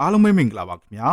အားလုံးပဲမင်္ဂလာပါခင်ဗျာ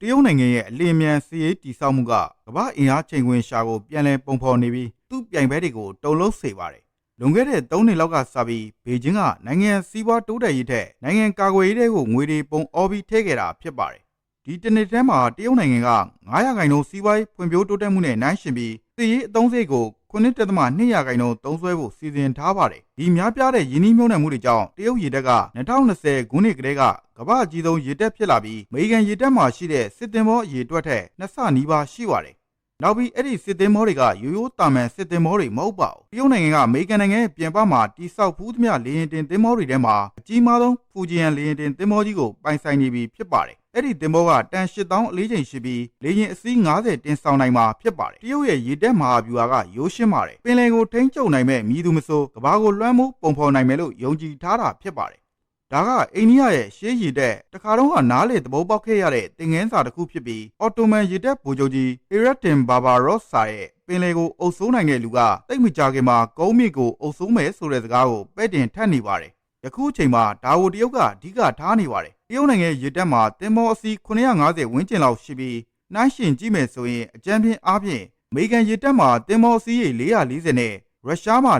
တရုတ်နိုင်ငံရဲ့အလင်းမြန်စီးရေးတည်ဆောက်မှုကကမ္ဘာအင်အားချိန်ခွင်ရှာကိုပြန်လည်ပုံဖော်နေပြီးသူ့ပြိုင်ဘက်တွေကိုတုံလုံးစေပါတယ်လွန်ခဲ့တဲ့3နှစ်လောက်ကစပြီးဘေကျင်းကနိုင်ငံစီးပွားတိုးတက်ရေးထက်နိုင်ငံကာကွယ်ရေးတွေကိုငွေတွေပုံအော်ပြီးထည့်ခဲ့တာဖြစ်ပါတယ်ဒီတစ်နှစ်တည်းမှာတရုတ်နိုင်ငံက900ခိုင်နှုန်းစီးပွားရေးဖွံ့ဖြိုးတိုးတက်မှုနဲ့နှိုင်းယှဉ်ပြီးစီးရေးအသုံးစရိတ်ကို 9.2ရာခိုင်နှုန်းသုံးစွဲဖို့စီစဉ်ထားပါတယ်။ဒီများပြားတဲ့ယင်းနှိမ့်မြုံနယ်မှုတွေကြောင့်တရုတ်ရေတပ်က2020ခုနှစ်ကတည်းကကမ္ဘာအကြီးဆုံးရေတပ်ဖြစ်လာပြီးအမေရိကန်ရေတပ်မှာရှိတဲ့စစ်သည်မောအရေအတွက်ထက်နှစ်ဆနီးပါးရှိပါတယ်။နောက်ပြီးအဲ့ဒီစစ်သည်မောတွေကရိုးရိုးတာမန်စစ်သည်မောတွေမဟုတ်ပါဘူး။တရုတ်နိုင်ငံကအမေရိကန်နိုင်ငံရဲ့ပြင်ပမှာတိစောက်ဖူးသမျှလေယာဉ်တင်သင်္ဘောတွေထဲမှာအကြီးမားဆုံးဖူဂျီယန်လေယာဉ်တင်သင်္ဘောကြီးကိုပိုင်ဆိုင်နေပြီဖြစ်ပါတယ်။ အဲ့ဒီသင်္ဘောကတန်8000အလေးချိန်ရှိပြီးလေယာဉ်အစီး90တင်ဆောင်နိုင်မှာဖြစ်ပါတယ်။တရုတ်ရဲ့ရေတပ်မဟာဗျူဟာကရိုးရှင်းပါတယ်။ပင်လယ်ကိုထိန်းချုပ်နိုင်မဲ့မြည်သူမဆိုကဘာကိုလွှမ်းမိုးပုံဖော်နိုင်မယ်လို့ယုံကြည်ထားတာဖြစ်ပါတယ်။ဒါကအိန္ဒိယရဲ့ရှေးရည်တက်တခါတော့ကနားလေသဘောပေါက်ခဲ့ရတဲ့သင်ငန်းစာတစ်ခုဖြစ်ပြီးအော်တိုမန်ရည်တက်ဗိုလ်ချုပ်ကြီးအီရက်တင်ဘာဘာရော့စာရဲ့ပင်လယ်ကိုအုပ်စိုးနိုင်တဲ့လူကတိတ်မကြခင်မှာကုန်းမြစ်ကိုအုပ်စိုးမယ်ဆိုတဲ့စကားကိုပဲ့တင်ထပ်နေပါတယ်။ ယခုအချိန်မှာဒါဝတရုတ်ကအဓိကထားနေပါတယ်။တရုတ်နိုင်ငံရေတပ်မှာတင်မောအစီး950ဝန်းကျင်လောက်ရှိပြီးနှိုင်းရှင်ကြည့်မယ်ဆိုရင်အကြမ်းဖျင်းအားဖြင့်အမေရိကန်ရေတပ်မှာတင်မောအစီးရေ440နဲ့ရုရှားမှာ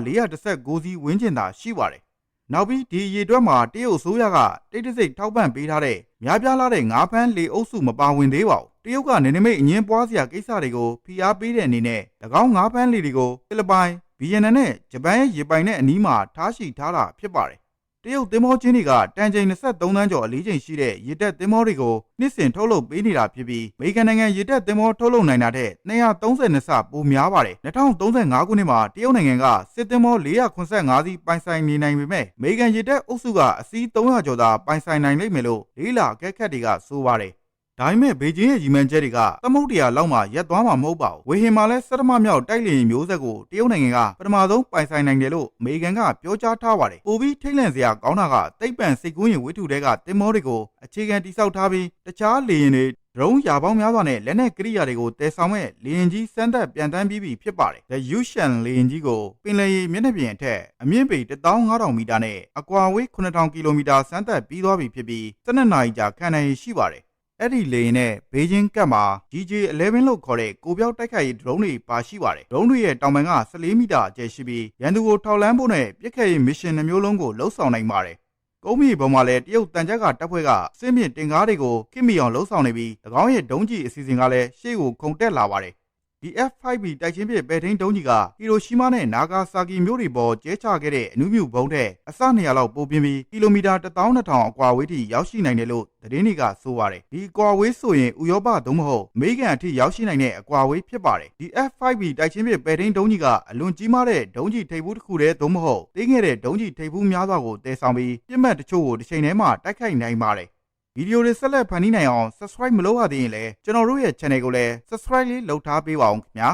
419စီးဝန်းကျင်သာရှိပါတယ်။နောက်ပြီးဒီရေတွက်မှာတရုတ်အစိုးရကတိတ်တဆိတ်ထောက်ပံ့ပေးထားတဲ့များပြားလာတဲ့ငါးဖမ်းလေအုပ်စုမပါဝင်သေးပါဘူး။တရုတ်ကနေနမိတ်အငင်းပွားစရာကိစ္စတွေကိုဖိအားပေးတဲ့အနေနဲ့၎င်းငါးဖမ်းလေတွေကိုဖိလစ်ပိုင်ဗီယက်နမ်နဲ့ဂျပန်ရဲ့ရေပိုင်နဲ့အနီးမှာထားရှိထားတာဖြစ်ပါတယ် တရုတ်သင်္ဘောချင်းတွေကတန်ချိန်23သန်းကျော်အလေးချိန်ရှိတဲ့ရေတပ်သင်္ဘောတွေကိုနှစ်စဉ်ထုတ်လုပ်ပေးနေတာဖြစ်ပြီးအမေရိကန်နိုင်ငံရေတပ်သင်္ဘောထုတ်လုပ်နိုင်တာတဲ့232ဆပိုများပါတယ်2035ခုနှစ်မှာတရုတ်နိုင်ငံကစစ်သင်္ဘော485စီးပိုင်ဆိုင်နေနိုင်ပေမဲ့အမေရိကန်ရေတပ်အုပ်စုကအစီး300ကျော်သာပိုင်ဆိုင်နိုင်လိမ့်မယ်လို့လေးလာကက်ခတ်တွေကဆိုပါတယ် ဒါပေမဲ့ဘေကျင်းရဲ့ရည်မှန်းချက်တွေကသမုတ်တရားလောက်မှရက်သွားမှာမဟုတ်ပါဘူး။ဝေဟင်မှာလည်းစက်တမမြောက်တိုက်လေယာဉ်မျိုးဆက်ကိုတရုတ်နိုင်ငံကပထမဆုံးပိုင်ဆိုင်နိုင်တယ်လို့အမေရိကန်ကပြောကြားထားပါတယ်။ပိုပြီးထိတ်လန့်စရာကောင်းတာကတိတ်ပံစိတ်ကူးရင်ဝိထုတွေကတင်မောတွေကိုအခြေခံတိစောက်ထားပြီးတခြားလေယာဉ်တွေဒရုန်းရာပေါင်းများစွာနဲ့လက်နက်ကိရိယာတွေကိုတည်ဆောင်မဲ့လေယာဉ်ကြီးစမ်းသပ်ပြန်တန်းပြီးပြီဖြစ်ပါတယ်။ The Yushan လေယာဉ်ကြီးကိုပင်လယ်ရေမျက်နှာပြင်အထက်အမြင့်ပေ15000မီတာနဲ့အကွာဝေး9000ကီလိုမီတာစမ်းသပ်ပြီးသွားပြီဖြစ်ပြီး12နာရီကြာခံနိုင်ရရှိပါတယ်။ အဲ့ဒီလေယာဉ်နဲ့ဘေဂျင်းကပ်မှာ DJ11 လို့ခေါ်တဲ့ကိုပြောက်တိုက်ခိုက်ရေးဒရုန်းတွေပါရှိပါတယ်။ဒရုန်းတွေရဲ့တောင်ပံက14မီတာအကျယ်ရှိပြီးရန်သူကိုထောက်လန်းဖို့နဲ့ပြစ်ခတ်ရေးမစ်ရှင်နှမျိုးလုံးကိုလှုပ်ဆောင်နိုင်ပါတယ်။ကုန်းမြေပေါ်မှာလည်းတရုတ်တန်ကြပ်ကတပ်ဖွဲ့ကစစ်မြင့်တင်ကားတွေကိုခိမီအောင်လှုပ်ဆောင်နေပြီး၎င်းရဲ့ဒုံးကျည်အစီအစဉ်ကလည်းရှေ့ကိုခုန်တက်လာပါတယ်။ ဒီ F5B တိုက်ချင်းပြပဲထိန်ဒုံးကြီးကဟီရိုရှီးမားနဲ့နာဂါဆာကီမြို့တွေပေါ်ကျဲချခဲ့တဲ့အနုမြူဘုံထက်အစ200လောက်ပိုပြင်းပြီးကီလိုမီတာ12000အကွာဝေးထိရောက်ရှိနိုင်တယ်လို့သတင်းတွေကဆိုပါတယ်ဒီအကွာဝေးဆိုရင်ဥရောပသို့မဟုတ်အမေရိကန်အထိရောက်ရှိနိုင်တဲ့အကွာဝေးဖြစ်ပါတယ်ဒီ F5B တိုက်ချင်းပြပဲထိန်ဒုံးကြီးကအလွန်ကြီးမားတဲ့ဒုံးကြီးထိပ်ဖူးတစ်ခုတည်းသို့မဟုတ်သေးငယ်တဲ့ဒုံးကြီးထိပ်ဖူးများစွာကိုတည်ဆောင်ပြီးပြစ်မှတ်တချို့ကိုတစ်ချိန်တည်းမှာတိုက်ခိုက်နိုင်ပါတယ် ဗီဒီယိုတွေဆက်လက်ဖန်တီးနိုင်အောင် subscribe မလုပ်ရသေးရင်လည်းကျွန်တော်တို့ရဲ့ channel ကိုလည်း subscribe လေးလုပ်ထားပေးပါအောင်ခင်ဗျာ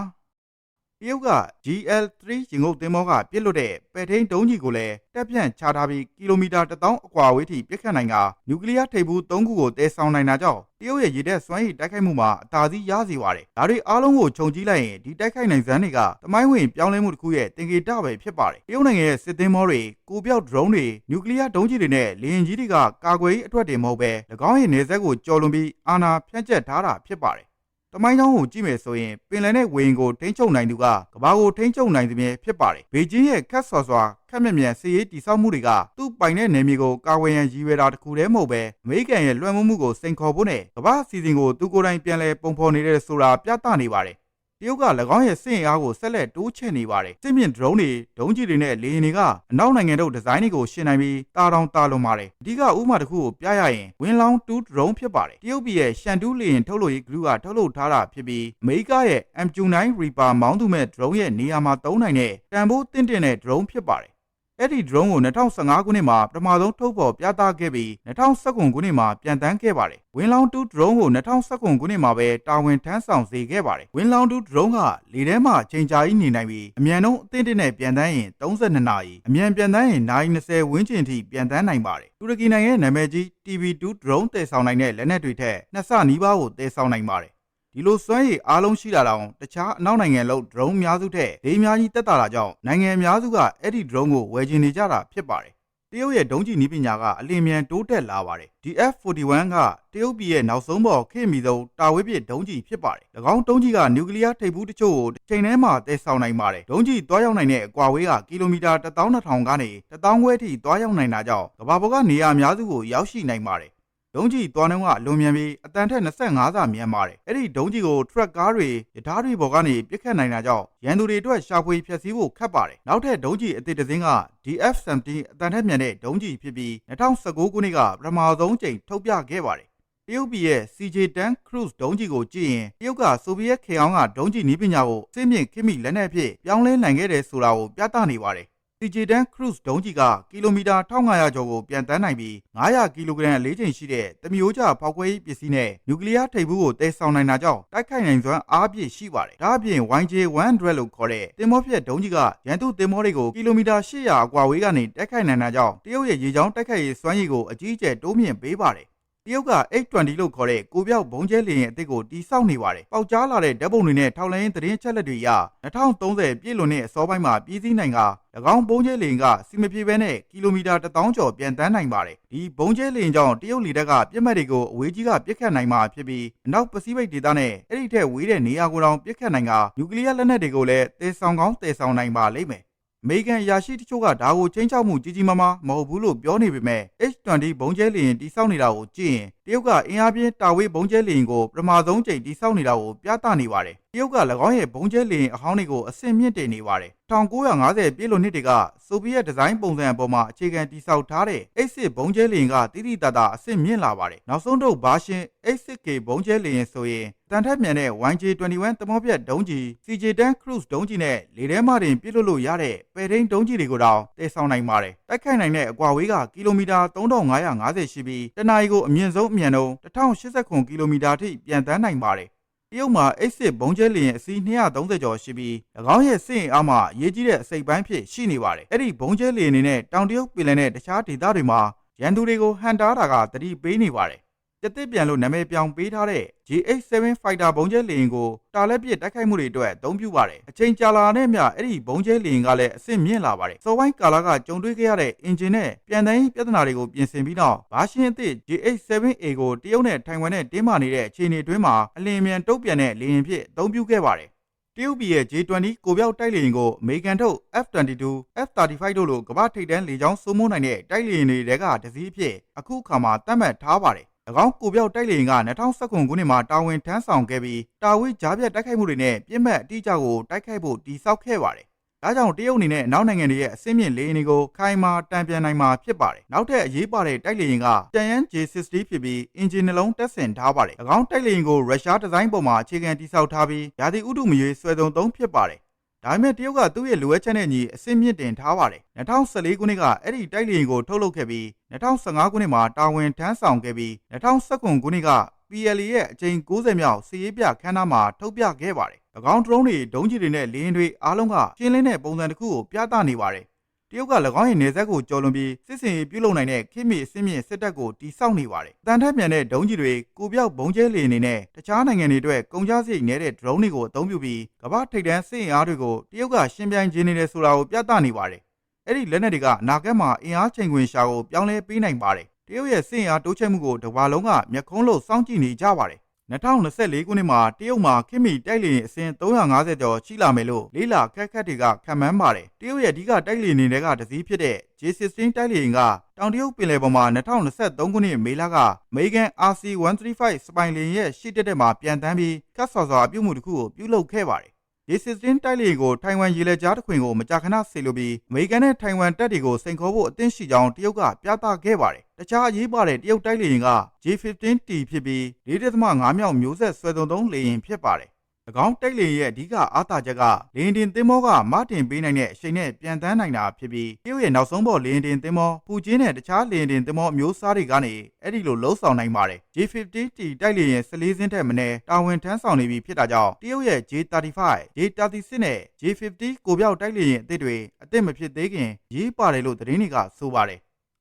တရုတ်က GL3 ရင်ငုတ်သင်္ဘောကပြစ်လွတ်တဲ့ပဲထိန်ဒုံးကြီးကိုလည်းတက်ပြန့်ချထားပြီးကီလိုမီတာ1000အကွာဝေးထိပြစ်ခတ်နိုင်ကနျူကလ িয়ার ထိပ်ဖူး3ခုကိုတည်ဆောင်နိုင်တာကြောင့်တရုတ်ရဲ့ရေတပ်စွမ်းရည်တိုက်ခိုက်မှုမှာအသာစီးရစေပါတယ်။ဒါတွေအားလုံးကိုခြုံကြည့်လိုက်ရင်ဒီတိုက်ခိုက်နိုင်စမ်းတွေကတမိုင်းဝင်ပြောင်းလဲမှုတစ်ခုရဲ့တင်ကေတပဲဖြစ်ပါတယ်။တရုတ်နိုင်ငံရဲ့စစ်သင်္ဘောတွေကိုပြောက်ဒရုန်းတွေနျူကလ িয়ার ဒုံးကြီးတွေနဲ့လေယာဉ်ကြီးတွေကကာကွယ်ရေးအတွက်တင်မဟုတ်ပဲ၎င်းရဲ့နေဆက်ကိုကျော်လွန်ပြီးအာဏာဖြန့်ကျက်ထားတာဖြစ်ပါတယ်။ တမိုင်းချောင်းကိုကြည့်မယ်ဆိုရင်ပင်လယ်နဲ့ဝေရင်ကိုထိန်းချုပ်နိုင်သူကကဘာကိုထိန်းချုပ်နိုင်သူမြဲဖြစ်ပါတယ်။ဘေကျင်းရဲ့ခက်ဆော်စွာခက်မြက်မြက်စီးရေးတိစောက်မှုတွေကသူ့ပိုင်တဲ့နယ်မြေကိုကာဝယ်ရန်ရည်ရွယ်တာတစ်ခုတည်းမဟုတ်ပဲအမေရိကန်ရဲ့လွှမ်းမိုးမှုကိုစိန်ခေါ်ဖို့နဲ့ကမ္ဘာစီစဉ်ကိုသူကိုယ်တိုင်ပြန်လည်ပုံဖော်နေတဲ့ဆိုတာပြသနေပါတယ်။ တရုတ်က၎င်းရဲ့စစ်အင်အားကိုဆက်လက်တိုးချဲ့နေပါတယ်စစ်မြင့်ဒရုန်းတွေဒုံးကျည်တွေနဲ့လေယာဉ်တွေကအနောက်နိုင်ငံတို့ဒီဇိုင်းတွေကိုရှင်းနိုင်ပြီးတာတောင်တာလွန်ပါတယ်အဓိကဥပမာတစ်ခုကိုပြရရင်ဝင်းလောင်း2ဒရုန်းဖြစ်ပါတယ်တရုတ်ပြည်ရဲ့ရှန်တူးလေယာဉ်ထုတ်လုပ်ရေးဂရုကထုတ်လုပ်ထားတာဖြစ်ပြီးအမေရိကရဲ့ MQ9 Reaper မောင်းသူမဲ့ဒရုန်းရဲ့နေရာမှာသုံးနိုင်တဲ့တန်ဖိုးတင့်တင်တဲ့ဒရုန်းဖြစ်ပါတယ် အဲ့ဒီ drone ကို2015ခုနှစ်မှာပထမဆုံးထုတ်ဖော်ပြသခဲ့ပြီး2019ခုနှစ်မှာပြန်တန်းခဲ့ပါတယ်။ဝင်းလောင်း2 drone ကို2019ခုနှစ်မှာပဲတာဝန်ထမ်းဆောင်စေခဲ့ပါတယ်။ဝင်းလောင်း2 drone ကလေထဲမှာချိန်ကြာကြီးနေနိုင်ပြီးအမြန်ဆုံးအသင့်တင့်နဲ့ပြန်တန်းရင်32နာရီအမြန်ပြန်တန်းရင်နာရီ20ဝန်းကျင်ထိပြန်တန်းနိုင်ပါတယ်။တူရကီနိုင်ငံရဲ့နာမည်ကြီး TB2 drone တည်ဆောင်နိုင်တဲ့လက်နက်တွေထက်နှစ်ဆနီးပါးကိုတည်ဆောင်နိုင်ပါတယ် ဒီလိုစွမ်းရည်အားလုံးရှိလာတော့တခြားအနောက်နိုင်ငံလုံး drone များစုထက်ဒေးများကြီးတက်တာတာကြောင့်နိုင်ငံများစုကအဲ့ဒီ drone ကိုဝယ်ချင်နေကြတာဖြစ်ပါတယ်တရုတ်ရဲ့ဒုံးကျည်နည်းပညာကအလင်းမြန်တိုးတက်လာပါတယ်။ DF41 ကတရုတ်ပြည်ရဲ့နောက်ဆုံးပေါ်ခေတ်မီဆုံးတာဝေးပစ်ဒုံးကျည်ဖြစ်ပါတယ်။၎င်းဒုံးကျည်ကနျူကလ িয়ার ထိပ်ဖူးတချို့ကိုတစ်ချိန်ထဲမှာတည်ဆောင်နိုင်ပါတယ်။ဒုံးကျည်တွားရောက်နိုင်တဲ့အကွာအဝေးကကီလိုမီတာ12000ကနေ1000ခွဲထိတွားရောက်နိုင်တာကြောင့်ကမ္ဘာပေါ်ကနေရာအများစုကိုရောက်ရှိနိုင်ပါတယ်။ ဒုံးကျည်သွားနှုန်းကအလွန်မြန်ပြီးအတန်ထက်25ဆမြန်ပါတယ်။အဲ့ဒီဒုံးကျည်ကိုထရက်ကားတွေရထားတွေပေါ်ကနေပစ်ခတ်နိုင်တာကြောင့်ရန်သူတွေအတွက်ရှာဖွေဖျက်ဆီးဖို့ခက်ပါတယ်။နောက်ထပ်ဒုံးကျည်အသစ်တစ်စင်းက DF-17 အတန်ထက်မြန်တဲ့ဒုံးကျည်ဖြစ်ပြီး2019ခုနှစ်ကပထမဆုံးချိန်ထုတ်ပြခဲ့ပါတယ်။တရုတ်ပြည်ရဲ့ CJ-10 Cruise ဒုံးကျည်ကိုကြည့်ရင်တရုတ်ကဆိုဗီယက်ခေတ်အောင်ကဒုံးကျည်နည်းပညာကိုစိမ့်မြင့်ခေတ်မီလက်နက်အဖြစ်ပြောင်းလဲနိုင်ခဲ့တယ်ဆိုတာကိုပြသနေပါတယ်။ CJ-10 Cruise ဒုံးကျည်ကကီလိုမီတာ1500ကျော်ကိုပြန်တန်းနိုင်ပြီး900ကီလိုဂရမ်အလေးချိန်ရှိတဲ့တမျိုးကြဖောက်ခွဲရေးပစ္စည်းနဲ့နျူကလ িয়ার ထိပ်ဖူးကိုတည်ဆောင်နိုင်တာကြောင့်တိုက်ခိုက်နိုင်စွမ်းအားပြည့်ရှိပါတယ်။ဒါအပြင် YJ-100 လို့ခေါ်တဲ့တင်မောဖြတ်ဒုံးကျည်ကရန်သူတင်မောတွေကိုကီလိုမီတာ800အကွာဝေးကနေတိုက်ခိုက်နိုင်တာကြောင့်တရုတ်ရဲ့ရေကြောင်းတိုက်ခိုက်ရေးစွမ်းရည်ကိုအကြီးအကျယ်တိုးမြင့်ပေးပါတယ်။တ ရုတ်က H20 လို့ခေါ်တဲ့ကိုပြောက်ဘုံကျဲလေယာဉ်အသစ်ကိုတိစောက်နေပါတယ်။ပေါက်ကြားလာတဲ့ဓာတ်ပုံတွေနဲ့ထောက်လှမ်းရေးသတင်းအချက်လက်တွေအရ2030ပြည့်လွန်တဲ့အစောပိုင်းမှာပြည်စည်းနိုင်က၎င်းဘုံကျဲလေယာဉ်ကစီမပြေဘဲနဲ့ကီလိုမီတာ1000ကျော်ပြန်တန်းနိုင်ပါတယ်။ဒီဘုံကျဲလေယာဉ်ကြောင့်တရုတ်လေတပ်ကပြစ်မှတ်တွေကိုအဝေးကြီးကပြစ်ခတ်နိုင်မှာဖြစ်ပြီးအနောက်ပစိဖိတ်ဒေသနဲ့အဲ့ဒီထက်ဝေးတဲ့နေရာကိုတောင်ပြစ်ခတ်နိုင်ကနျူကလ িয়ার လက်နက်တွေကိုလည်းတည်ဆောင်ကောင်းတည်ဆောင်နိုင်ပါလိမ့်မယ်။ အမေရိကန်အရာရှိတချို့ကဒါကိုချင်းချောက်မှုကြီးကြီးမားမားမဟုတ်ဘူးလို့ပြောနေပေမဲ့ H20 ဘုံကျဲလေယာဉ်တိစောက်နေတာကိုကြည့်ရင်တရုတ်ကအင်အားပြင်းတာဝေးဘုံကျဲလေယာဉ်ကိုပထမဆုံးချိန်တိစောက်နေတာကိုပြသနေပါတယ်။တရုတ်က၎င်းရဲ့ဘုံကျဲလေယာဉ်အဟောင်းတွေကိုအဆင့်မြင့်တင်နေပါတယ်။1950ပြည့်လွန်နှစ်တွေကဆိုဗီယက်ဒီဇိုင်းပုံစံအပေါ်မှာအခြေခံတိစောက်ထားတဲ့ H6 ဘုံကျဲလေယာဉ်ကတိတိတတ်တာအဆင့်မြင့်လာပါတယ်။နောက်ဆုံးတော့ဘာရှင် H6K ဘုံကျဲလေယာဉ်ဆိုရင်တန်ထက်မြန်တဲ့ YJ21 တမောပြတ်ဒုံးကျည် CJ10 Cruise ဒုံးကျည်နဲ့လေထဲမှတင်ပြစ်လွတ်လို့ရတဲ့ပဲထိန်ဒုံးကျည်တွေကိုတောင်တည်ဆောင်နိုင်ပါတယ်။တိုက်ခိုက်နိုင်တဲ့အကွာဝေးကကီလိုမီတာ3550ရှိပြီးတနအီကိုအမြင့်ဆုံးအမြန်နှုန်း1089ကီလိုမီတာထိပြန်တန်းနိုင်ပါတယ်။ တရုတ်မှာ H6 ဘုံကျဲလေယာဉ်အစီး230ကျော်ရှိပြီး၎င်းရဲ့စစ်အင်အားမှာအရေးကြီးတဲ့အစိပ်ပိုင်းဖြစ်ရှိနေပါတယ်။အဲ့ဒီဘုံကျဲလေယာဉ်တွေနဲ့တောင်တရုတ်ပင်လယ်နဲ့တခြားဒေသတွေမှာရန်သူတွေကိုဟန်တားတာကတတိပေးနေပါတယ်။ ကျက်တစ်ပြန်လို့နာမည်ပြောင်းပေးထားတဲ့ GH7 Fighter ဘုံကျဲလေယာဉ်ကိုတာလက်ပစ်တိုက်ခိုက်မှုတွေအတွက်အသုံးပြုပါတယ်။အချိန်ကြာလာတဲ့မြအဲ့ဒီဘုံကျဲလေယာဉ်ကလည်းအဆင့်မြင့်လာပါတယ်။စောပိုင်းကာလကကြုံတွေ့ခဲ့ရတဲ့အင်ဂျင်နဲ့ပြန်တန်းရေးပြဿနာတွေကိုပြင်ဆင်ပြီးနောက်ဘာရှင်းအသစ် GH7A ကိုတရုတ်နဲ့ထိုင်ဝမ်နဲ့တင်းမာနေတဲ့အခြေအနေအတွင်းမှာအလင်းမြန်တုံ့ပြန်တဲ့လေယာဉ်ဖြစ်အသုံးပြုခဲ့ပါတယ်။တရုတ်ပြည်ရဲ့ J20 ကိုပြောက်တိုက်လေယာဉ်ကိုအမေရိကန်ထုတ် F22, F35 တို့လိုကမ္ဘာထိပ်တန်းလေကြောင်းစိုးမိုးနိုင်တဲ့တိုက်လေယာဉ်တွေကတစည်းဖြစ်အခုအခါမှာတတ်မှတ်ထားပါတယ်။၎ င်းကိုပြောက်တိုက်လေယာဉ်က2019ခုနှစ်မှာတာဝန်ထမ်းဆောင်ခဲ့ပြီးတာဝေးကြားပြတ်တိုက်ခိုက်မှုတွေနဲ့ပြစ်မှတ်အတိအကျကိုတိုက်ခိုက်ဖို့တည်ဆောက်ခဲ့ပါတယ်။ဒါကြောင့်တရုတ်အနေနဲ့အနောက်နိုင်ငံတွေရဲ့အစင်းမြင့်လေယာဉ်တွေကိုခိုင်မာတံပြန်နိုင်မှာဖြစ်ပါတယ်။နောက်ထပ်အရေးပါတဲ့တိုက်လေယာဉ်ကတန်ယန် J60 ဖြစ်ပြီးအင်ဂျင်နှလုံးတက်ဆင်ထားပါတယ်။၎င်းတိုက်လေယာဉ်ကိုရုရှားဒီဇိုင်းပေါ်မှာအခြေခံတည်ဆောက်ထားပြီးရာသီဥတုမရွေးဆွဲသုံးသုံးဖြစ်ပါတယ်။ ဒါပေမဲ့တရုတ်ကသူ့ရဲ့လိုအပ်ချက်နဲ့ညီအစင်းမြင့်တင်ထားပါတယ်။2014ခုနှစ်ကအဲ့ဒီတိုက်လေယာဉ်ကိုထုတ်လုပ်ခဲ့ပြီး2015ခုနှစ်မှာတာဝန်ထမ်းဆောင်ခဲ့ပြီး2019ခုနှစ်က PLA ရဲ့အကြိမ်90မြောက်စီးရေးပြခန်းနာမှာထုတ်ပြခဲ့ပါတယ်။၎င်းဒရုန်းတွေဒုံးကျည်တွေနဲ့လေယာဉ်တွေအားလုံးကရှင်းလင်းတဲ့ပုံစံတစ်ခုကိုပြသနေပါတယ်။ တရုတ်က၎င်းရဲ့နေဆက်ကိုကျော်လွန်ပြီးစစ်စင်ရေးပြုလုပ်နိုင်တဲ့ခိမီအစင်းမြင့်စစ်တပ်ကိုတိစောက်နေပါတယ်။တန်ထက်မြန်တဲ့ဒုံးကျည်တွေကိုပြောက်ဘုံကျဲလေအနေနဲ့တခြားနိုင်ငံတွေအတွက်ကုန်ကျစရိတ်နည်းတဲ့ဒရုန်းတွေကိုအသုံးပြုပြီးကမ္ဘာထိပ်တန်းစစ်အင်အားတွေကိုတရုတ်ကရှင်းပြိုင်ခြင်းနေတယ်ဆိုတာကိုပြသနေပါတယ်။အဲ့ဒီလက်နက်တွေကအနာဂတ်မှာအင်အားချိန်ခွင်ရှာကိုပြောင်းလဲပေးနိုင်ပါတယ်။တရုတ်ရဲ့စစ်အင်အားတိုးချဲ့မှုကိုတကမ္ဘာလုံးကမျက်ခုံးလို့စောင့်ကြည့်နေကြပါတယ် 2024ခုနှစ်မှာတရုတ်မှာခိမီတိုက်လေယာဉ်အစင်း350ကျော်ရှိလာမယ်လို့လေးလာခက်ခက်တွေကခန့်မှန်းပါတယ်တရုတ်ရဲ့အဓိကတိုက်လေယာဉ်တွေကတစည်းဖြစ်တဲ့ J16 တိုက်လေယာဉ်ကတောင်တရုတ်ပင်လယ်ပေါ်မှာ2023ခုနှစ်မေလကအမေရိကန် RC135 စပိုင်လေယာဉ်ရဲ့ရှေ့တက်တက်မှာပြန်တန်းပြီးကတ်ဆော်စွာအပြုမှုတစ်ခုကိုပြုလုပ်ခဲ့ပါတယ် J16 တိုက်လေယာဉ်ကိုထိုင်ဝမ်ရေလက်ကြားတစ်ခွင်ကိုမကြာခဏဆေလိုပြီးအမေရိကန်နဲ့ထိုင်ဝမ်တပ်တွေကိုစိန်ခေါ်ဖို့အသင့်ရှိကြောင်းတရုတ်ကပြသခဲ့ပါတယ်။တခြားအရေးပါတဲ့တရုတ်တိုက်လေယာဉ်က J15T ဖြစ်ပြီး4.5မြောက်မျိုးဆက်ဆွဲသုံးသုံးလေယာဉ်ဖြစ်ပါတယ်။၎ င်းတိုက်လေယာဉ်ရဲ့အဓိကအားသာချက်ကလေယာဉ်တင်သင်္ဘောကမတင်ပေးနိုင်တဲ့အချိန်နဲ့ပြန်တန်းနိုင်တာဖြစ်ပြီးတရုတ်ရဲ့နောက်ဆုံးပေါ်လေယာဉ်တင်သင်္ဘောပူကျင်းနဲ့တခြားလေယာဉ်တင်သင်္ဘောအမျိုးအစားတွေကနေအဲ့ဒီလိုလှုပ်ဆောင်နိုင်ပါတယ်။ J50T တိုက်လေယာဉ်14စင်းထက်မနည်းတာဝန်ထမ်းဆောင်နေပြီဖြစ်တာကြောင့်တရုတ်ရဲ့ J35, J36 နဲ့ J50 ကိုပြောက်တိုက်လေယာဉ်အသစ်တွေအသစ်မဖြစ်သေးခင်ရေးပါတယ်လို့သတင်းတွေကဆိုပါတယ်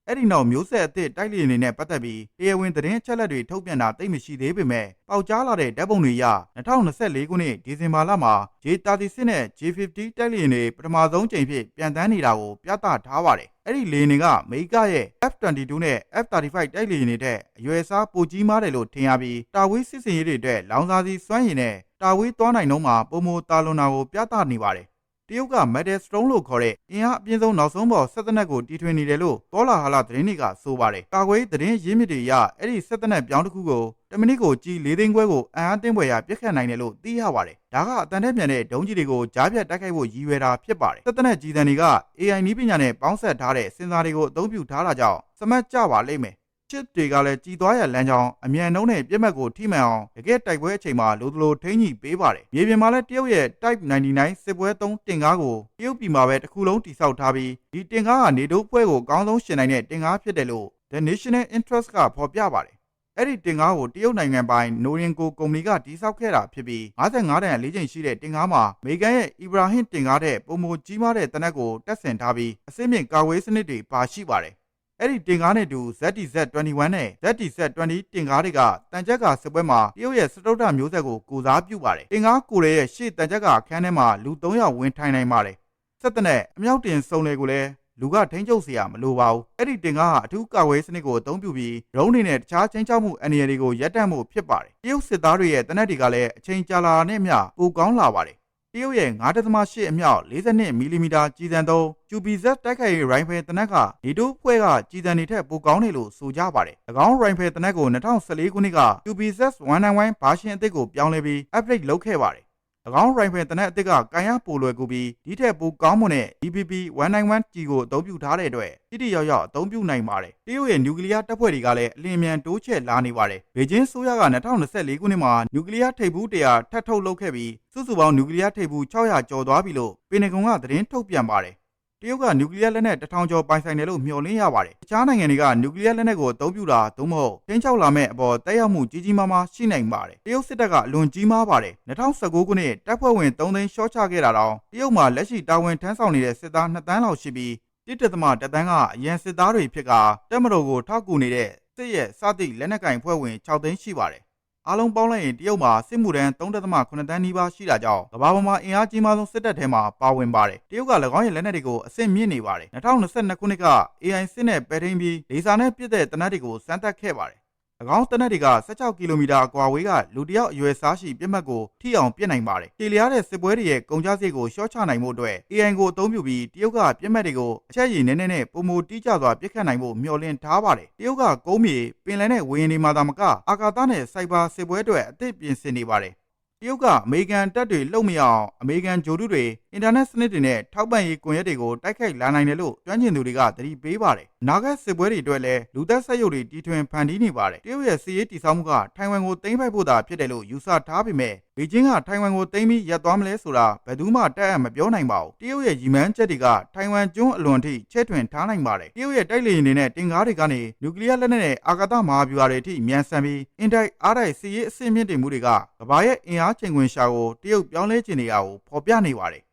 အဲ့ဒီနောက်မျိုးဆက်အသစ်တိုက်လေအနေနဲ့ပတ်သက်ပြီးတရားဝင်သတင်းအချက်အလက်တွေထုတ်ပြန်တာသိပ်မရှိသေးပေမဲ့ပေါက်ကြားလာတဲ့ဓာတ်ပုံတွေအရ2024ခုနှစ်ဒီဇင်ဘာလမှာ J36 နဲ့ J50 တိုက်လေတွေပထမဆုံးချိန်ဖြစ်ပြန်တန်းနေတာကိုပြသထားပါတယ်။အဲ့ဒီလေယာဉ်တွေကမေကရဲ့ F22 နဲ့ F35 တိုက်လေယာဉ်တွေတဲ့အရွယ်အစားပိုကြီးမားတယ်လို့ထင်ရပြီးတာဝေးစစ်စင်ရေးတွေအတွက်လောင်စာစီစွမ်းရည်နဲ့တာဝေးသွားနိုင်တော့မှာပုံမတာလွန်တာကိုပြသနေပါတယ်။ တရုတ်က Metal Stone လို့ခေါ်တဲ့အင်အားအပြင်းဆုံးနောက်ဆုံးပေါ်ဆက်သနက်ကိုတီထွင်နေတယ်လို့ပေါ်လာဟာလာသတင်းတွေကဆိုပါတယ်။ကာကွယ်သတင်းရင်းမြစ်တွေအရအဲ့ဒီဆက်သနက်ပြောင်းတစ်ခုကိုတမိနစ်ကိုကြီး၄သိန်းခွဲကိုအံအားတင်းပွဲရပြက်ခတ်နိုင်တယ်လို့သိရပါတယ်။ဒါကအတန်တဲ့မြန်တဲ့ဒုံးကြီးတွေကိုကြားပြတ်တိုက်ခိုက်ဖို့ရည်ရွယ်တာဖြစ်ပါတယ်။ဆက်သနက်ကြီးတန်တွေက AI နည်းပညာနဲ့ပေါင်းဆက်ထားတဲ့စင်ဆာတွေကိုအသုံးပြုထားတာကြောင့်စမတ်ကြပါလိမ့်မယ်။ chip တွေကလည်းကြည်သွားရလမ်းကြောင်းအမြန်နှုံးနဲ့ပြက်မှတ်ကိုထိမှန်အောင်တကယ်တိုက်ပွဲအချိန်မှာလိုသလိုထိန်းညှိပေးပါတယ်။မြေပြင်မှာလည်းတရုတ်ရဲ့ Type 99စစ်ပွဲသုံးတင်ကားကိုတရုတ်ပြည်မှာပဲတစ်ခုလုံးတိစောက်ထားပြီးဒီတင်ကားကနေတိုးပွဲကိုအကောင်းဆုံးရှင်နိုင်တဲ့တင်ကားဖြစ်တယ်လို့ The National Interest ကဖော်ပြပါတယ်။အဲ့ဒီတင်ကားကိုတရုတ်နိုင်ငံပိုင်နိုရင်ကိုကုမ္ပဏီကတိစောက်ခဲ့တာဖြစ်ပြီး55တန်၄ချိန်ရှိတဲ့တင်ကားမှာအမေရိကန်ရဲ့အီဘရာဟင်တင်ကားတဲ့ပုံမကြီးမားတဲ့တနက်ကိုတက်ဆင်ထားပြီးအစိမ့်မြင့်ကာဝေးစနစ်တွေပါရှိပါတယ်။ အဲ့ဒီတင်ကားနဲ့တူ ZTZ21 နဲ့ ZTZ20 တင်ကားတွေကတန်ကြက်ကစပွဲမှာတရုတ်ရဲ့စတုတ္ထမျိုးဆက်ကိုကိုစားပြုပါတယ်။တင်ကားကိုရဲရဲ့ရှေ့တန်ကြက်ကခန်းထဲမှာလူ300ဝင်ထိုင်နိုင်ပါတယ်။ဆက်တဲ့နဲ့အမြောက်တင်စုံတွေကိုလည်းလူကထိန်းချုပ်စရာမလိုပါဘူး။အဲ့ဒီတင်ကားဟာအထူးကာဝေးစနစ်ကိုအသုံးပြုပြီးရုံးတွေနဲ့တခြားချင်းချောက်မှုအနေအရာတွေကိုရပ်တန့်မှုဖြစ်ပါတယ်။တရုတ်စစ်သားတွေရဲ့တနက်တွေကလည်းအချိန်ကြာလာတဲ့မျှပိုကောင်းလာပါတယ်။ ရုတ်ရဲ့9.8အမြောက်42မီလီမီတာကြီးစံသုံး QBZ တိုက်ခိုက်ရေးရိုင်ဖယ်တနက်ကနေတိုးဖွဲ့ကကြီးစံတွေထက်ပိုကောင်းတယ်လို့ဆိုကြပါတယ်၎င်းရိုင်ဖယ်တနက်ကို2014ခုနှစ်က QBZ 191ဘာရှင်အသစ်ကိုပြောင်းလဲပြီး upgrade လုပ်ခဲ့ပါတယ်၎ င်းရိုင်ဖယ်တနက်အသစ်ကကန်ရပိုလွယ်ကူပြီးဒီထက်ပိုကောင်းမွန်တဲ့ DPP 191G ကိုအသုံးပြုထားတဲ့အတွက်တိတိယောက်ယောက်အသုံးပြုနိုင်ပါတယ်။တရုတ်ရဲ့နျူကလ িয়ার တပ်ဖွဲ့တွေကလည်းအလင်းမြန်တိုးချဲ့လာနေပါတယ်။ဘေကျင်းဆိုရက2024ခုနှစ်မှာနျူကလ িয়ার ထိပ်ဖူး100ထပ်ထုတ်လုပ်ခဲ့ပြီးစုစုပေါင်းနျူကလ িয়ার ထိပ်ဖူး600ကျော်သွားပြီလို့ပင်နဂွန်ကသတင်းထုတ်ပြန်ပါတယ်။ တရုတ်ကနျူကလ িয়ার လက်နက်တစ်ထောင်ကျော်ပိုင်ဆိုင်တယ်လို့မျှော်လင့်ရပါတယ်။တခြားနိုင်ငံတွေကနျူကလ িয়ার လက်နက်ကိုအသုံးပြုတာသို့မဟုတ်ချင်းချောက်လာမဲ့အပေါ်တက်ရောက်မှုကြီးကြီးမားမားရှိနိုင်ပါတယ်။တရုတ်စစ်တပ်ကအလွန်ကြီးမားပါတယ်။2019ခုနှစ်တပ်ဖွဲ့ဝင်3သိန်းရှော့ချခဲ့တာတောင်တရုတ်မှာလက်ရှိတာဝန်ထမ်းဆောင်နေတဲ့စစ်သား2တန်းလောက်ရှိပြီးတိတသမတတန်းကအရန်စစ်သားတွေဖြစ်ကတက်မတော်ကိုထောက်ကူနေတဲ့စစ်ရဲ့စသည့်လက်နက်ကင်ဖွဲ့ဝင်6သိန်းရှိပါတယ်။ အားလုံးပေါင်းလိုက်ရင်တရုတ်မှာစစ်မှုထမ်း3.8တန်းနီးပါးရှိတာကြောင့်ကမ္ဘာပေါ်မှာအင်အားကြီးမားဆုံးစစ်တပ်ထဲမှာပါဝင်ပါတယ်။တရုတ်က၎င်းရဲ့လက်နက်တွေကိုအဆင့်မြင့်နေပါတယ်။2022ခုနှစ်က AI စစ်နဲ့ပဲထိန်ပြီးလေဆာနဲ့ပစ်တဲ့တနက်တွေကိုစမ်းသပ်ခဲ့ပါတယ်။၎ င်းတနက်တွေက16ကီလိုမီတာအကွာဝေးကလူတစ်ယောက်အရွယ်စားရှိပြစ်မှတ်ကိုထိအောင်ပြစ်နိုင်ပါတယ်။ခြေလျားတဲ့စစ်ပွဲတွေရဲ့ကုန်ကျစရိတ်ကိုရှော့ချနိုင်မှုအတွက် AI ကိုအသုံးပြုပြီးတရုတ်ကပြစ်မှတ်တွေကိုအချက်ရည်နည်းနည်းနဲ့ပုံမတိကျစွာပြစ်ခတ်နိုင်ဖို့မျှော်လင့်ထားပါတယ်။တရုတ်ကကုန်းမြေပင်လယ်နဲ့ဝေဟင်တွေမှာသာမကအာကာသနဲ့စိုက်ဘာစစ်ပွဲတွေအသစ်ပြင်ဆင်နေပါတယ်။တရုတ်ကအမေရိကန်တပ်တွေလှုပ်မရအောင်အမေရိကန်ဂျိုတုတွေအင်တာနက်စနစ်တွေနဲ့ထောက်ပံ့ရေးကွန်ရက်တွေကိုတိုက်ခိုက်လာနိုင်တယ်လို့ကျွမ်းကျင်သူတွေကသတိပေးပါတယ်။နာဂတ်စစ်ပွဲတွေအတွက်လည်းလူသက်ဆက်ရုပ်တွေတီထွင်ဖန်တီးနေပါတယ်။တရုတ်ရဲ့စစ်ရေးတည်ဆောက်မှုကထိုင်ဝမ်ကိုသိမ်းပိုက်ဖို့သာဖြစ်တယ်လို့ယူဆထားပေမဲ့ဘေကျင်းကထိုင်ဝမ်ကိုသိမ်းပြီးရပ်သွားမလဲဆိုတာဘယ်သူမှတက်အပ်မပြောနိုင်ပါဘူး။တရုတ်ရဲ့ရည်မှန်းချက်တွေကထိုင်ဝမ်ကျွန်းအလွန်ထိချဲ့ထွင်ထားနိုင်ပါတယ်။တရုတ်ရဲ့တိုက်လေယာဉ်တွေနဲ့တင်ကားတွေကနေနျူကလ িয়ার လက်နက်နဲ့အာကာသမဟာဗျူဟာတွေအထိမြန်ဆန်ပြီးအင်တိုက်အားတိုက်စစ်ရေးအဆင့်မြင့်တင်မှုတွေကကမ္ဘာရဲ့အင်အားချိန်ခွင်ရှာကိုတရုတ်ပြောင်းလဲခြင်းတွေကကိုဖော်ပြနေပါတယ်